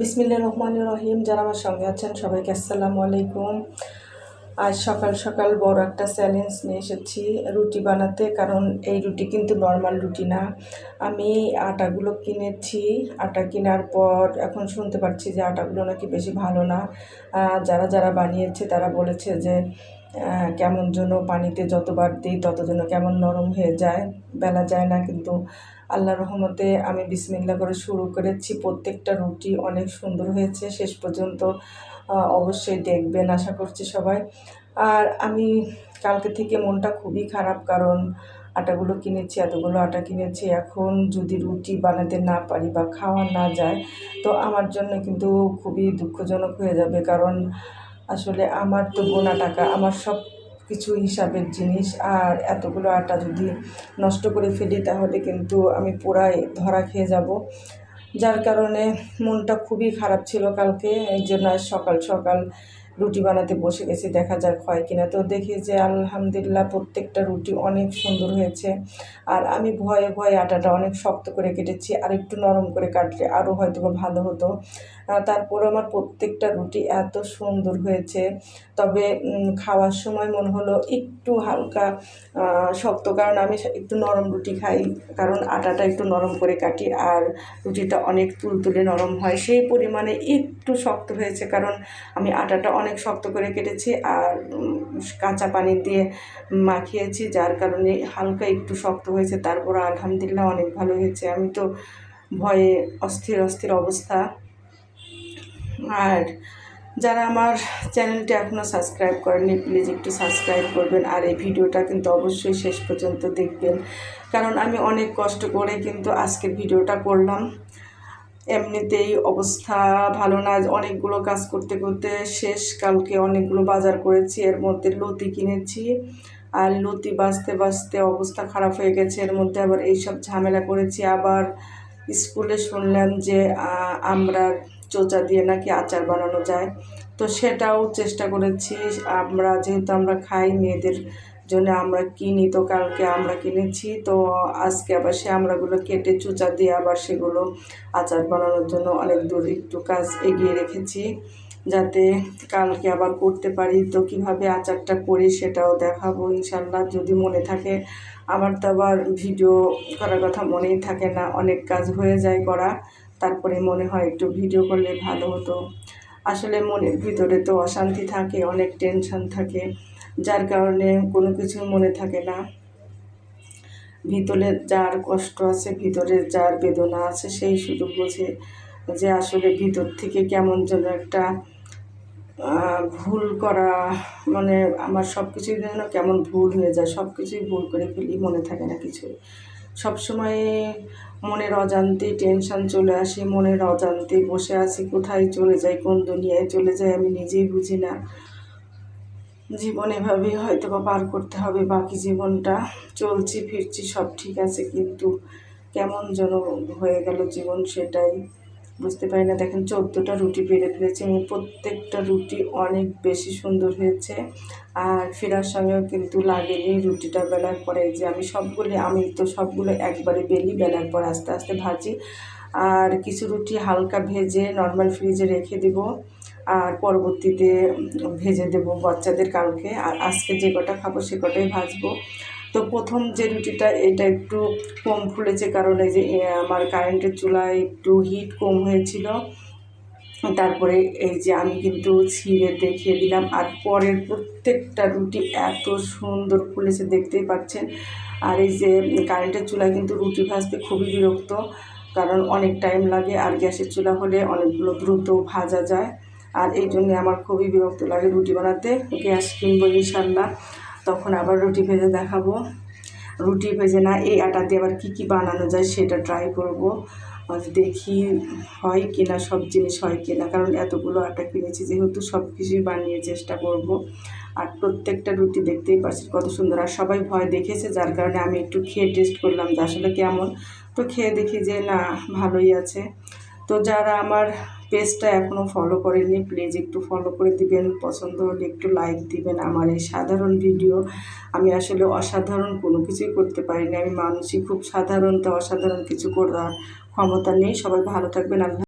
বিসমিল্লা রহমান রহিম। যারা আমার সঙ্গে আছেন, সবাইকে আসসালামু আলাইকুম। আজ সকাল সকাল বড় একটা চ্যালেঞ্জ নিয়ে এসেছি রুটি বানাতে, কারণ এই রুটি কিন্তু নর্মাল রুটি না। আমি আটাগুলো কিনেছি। আটা কেনার পর এখন শুনতে পাচ্ছি যে আটাগুলো নাকি বেশি ভালো না। যারা যারা বানিয়েছে, তারা বলেছে যে কেমন যেন পানিতে যতবার দিই তত যেন কেমন নরম হয়ে যায়। বেলা যায় না, কিন্তু আল্লাহ রহমতে আমি বিসমিল্লা করে শুরু করেছি। প্রত্যেকটা রুটি অনেক সুন্দর হয়েছে। শেষ পর্যন্ত অবশ্যই দেখবেন, আশা করছি সবাই। আর আমি কালকে থেকে মনটা খুবই খারাপ, কারণ আটাগুলো কিনেছি, এতগুলো আটা কিনেছি। এখন যদি রুটি বানাতে না পারি বা খাওয়া না যায়, তো আমার জন্য কিন্তু খুবই দুঃখজনক হয়ে যাবে। কারণ আসলে আমার তো গোনা টাকা, আমার সব কিছু হিসাবের জিনিস, আর এতগুলো আটা যদি নষ্ট করে ফেলি তাহলে কিন্তু আমি পুরাই ধরা খেয়ে যাব। যার কারণে মনটা খুবই খারাপ ছিল কালকে, এই জন্য সকাল সকাল রুটি বানাতে বসে গেছি, দেখা যাক হয় কিনা। তো দেখি যে আলহামদুলিল্লাহ প্রত্যেকটা রুটি অনেক সুন্দর হয়েছে। আর আমি ভয়ে ভয়ে আটাটা অনেক শক্ত করে কেটেছি, আর একটু নরম করে কাটলে আরও হয়তো ভালো হতো। তারপর আমার প্রত্যেকটা রুটি এত সুন্দর হয়েছে। তবে খাওয়ার সময় মনে হলো একটু হালকা শক্ত, কারণ আমি একটু নরম রুটি খাই, কারণ আটাটা একটু নরম করে কাটি আর রুটিটা অনেক তুলতুলে নরম হয়। সেই পরিমাণে একটু শক্ত হয়েছে, কারণ আমি আটাটা অনেক শক্ত করে কেটেছি আর কাঁচা পানি দিয়ে মাখিয়েছি, যার কারণে হালকা একটু শক্ত হয়েছে, তারপর আলহামদুলিল্লাহ অনেক ভালো হয়েছে। আমি তো ভয়ে অস্থির অস্থির অবস্থা। আর যারা আমার চ্যানেলটি এখনও সাবস্ক্রাইব করেনি প্লিজ একটু সাবস্ক্রাইব করবেন আর এই ভিডিওটা কিন্তু অবশ্যই শেষ পর্যন্ত দেখবেন। কারণ আমি অনেক কষ্ট করে কিন্তু আজকের ভিডিওটা করলাম। এমনিতেই অবস্থা ভালো না। অনেকগুলো কাজ করতে করতে শেষ, কালকে অনেকগুলো বাজার করেছি, এর মধ্যে লতি কিনেছি। আর লতি বাঁচতে বাঁচতে অবস্থা খারাপ হয়ে গেছে। এর মধ্যে আবার এইসব ঝামেলা করেছি। আবার স্কুলে শুনলাম যে আমরা চোচা দিয়ে নাকি আচার বানানো যায়। তো সেটাও চেষ্টা করেছি। আমরা যেহেতু আমরা খাই, মেয়েদের জন্য আমরা কিনি তো কালকে আমরা কিনেছি। তো আজকে আবার সে আমরাগুলো কেটে চুচা দিয়ে আবার সেগুলো আচার বানানোর জন্য অনেক দূর একটু কাজ এগিয়ে রেখেছি যাতে কালকে আবার করতে পারি। তো কীভাবে আচারটা করি সেটাও দেখাবো ইনশাল্লাহ। যদি মনে থাকে, আমার তো আবার ভিডিও করার কথা মনেই থাকে না। অনেক কাজ হয়ে যায় করা। তারপরে মনে হয় একটু ভিডিও করলে ভালো হতো। আসলে মনের ভিতরে তো অশান্তি থাকে, অনেক টেনশন থাকে। যার কারণে কোনো কিছু মনে থাকে না। ভিতরে যার কষ্ট আছে, ভিতরে যার বেদনা আছে, সেই শুধু বোঝে যে আসলে ভিতর থেকে কেমন যেন একটা ভুল করা মানে আমার সব কিছুই যেন কেমন ভুল হয়ে যায় সব কিছুই ভুল করে ফেলি, মনে থাকে না কিছুই সবসময় মনের অজান্তে টেনশন চলে আসে, মনের অজান্তে বসে আছি, কোথায় চলে যাই, কোন দুনিয়ায় চলে যাই আমি নিজেই বুঝি না। জীবন এভাবেই হয়তো বা পার করতে হবে, বাকি জীবনটা চলছি, ফিরছি, সব ঠিক আছে, কিন্তু কেমন যেন হয়ে গেল জীবন সেটাই বুঝতে পারি না। দেখেন চোদ্দোটা রুটি বেড়ে ফেলেছি এবং প্রত্যেকটা রুটি অনেক বেশি সুন্দর হয়েছে, আর ফেরার সঙ্গেও কিন্তু লাগেনি রুটিটা বেলার পরে। যে আমি সবগুলি, আমি তো সবগুলো একবারে বেলি, বেলার পর আস্তে আস্তে ভাজি, আর কিছু রুটি হালকা ভেজে নর্মাল ফ্রিজে রেখে দিব। আর পরবর্তীতে ভেজে দেবো বাচ্চাদের কালকে। আর আজকে যে কটা খাব সে কটাই ভাজবো। তো প্রথম যে রুটিটা, এটা একটু কম ফুলেছে কারণ এই যে আমার কারেন্টের চুলায় একটু হিট কম হয়েছিল। তারপরে এই যে আমি কিন্তু ছিঁড়ে দেখিয়ে দিলাম। আর পরের প্রত্যেকটা রুটি এত সুন্দর ফুলেছে, দেখতেই পাচ্ছেন। আর এই যে কারেন্টের চুলা কিন্তু রুটি ভাজতে খুবই বিরক্ত, কারণ অনেক টাইম লাগে। আর গ্যাসের চুলা হলে অনেকগুলো দ্রুত ভাজা যায়। আর এই জন্যে আমার খুবই বিরক্ত লাগে রুটি বানাতে। ওকে গ্যাস কিনবো ইনশাল্লাহ তখন আবার রুটি ভেজে দেখাবো। রুটি ভেজে না এই আটা দিয়ে আবার কী কী বানানো যায় সেটা ট্রাই করব। দেখি হয় কি না সব জিনিস হয় কি না কারণ এতগুলো আটা কিনেছি, যেহেতু সব কিছুই বানিয়ে চেষ্টা করব। আর প্রত্যেকটা রুটি দেখতেই পাচ্ছি কত সুন্দর। আর সবাই ভয় দেখেছে, যার কারণে আমি একটু খেয়ে টেস্ট করলাম যে আসলে কেমন। তো খেয়ে দেখি যে না, ভালোই আছে। তো যারা আমার পেজটা এখনও ফলো করেননি প্লিজ একটু ফলো করে দিবেন, পছন্দ হলে একটু লাইক দিবেন আমার এই সাধারণ ভিডিও আমি আসলে অসাধারণ কোনো কিছুই করতে পারিনি, আমি মানুষই খুব সাধারণ, তো অসাধারণ কিছু করার ক্ষমতা নেই। সবাই ভালো থাকবেন, আল্লাহ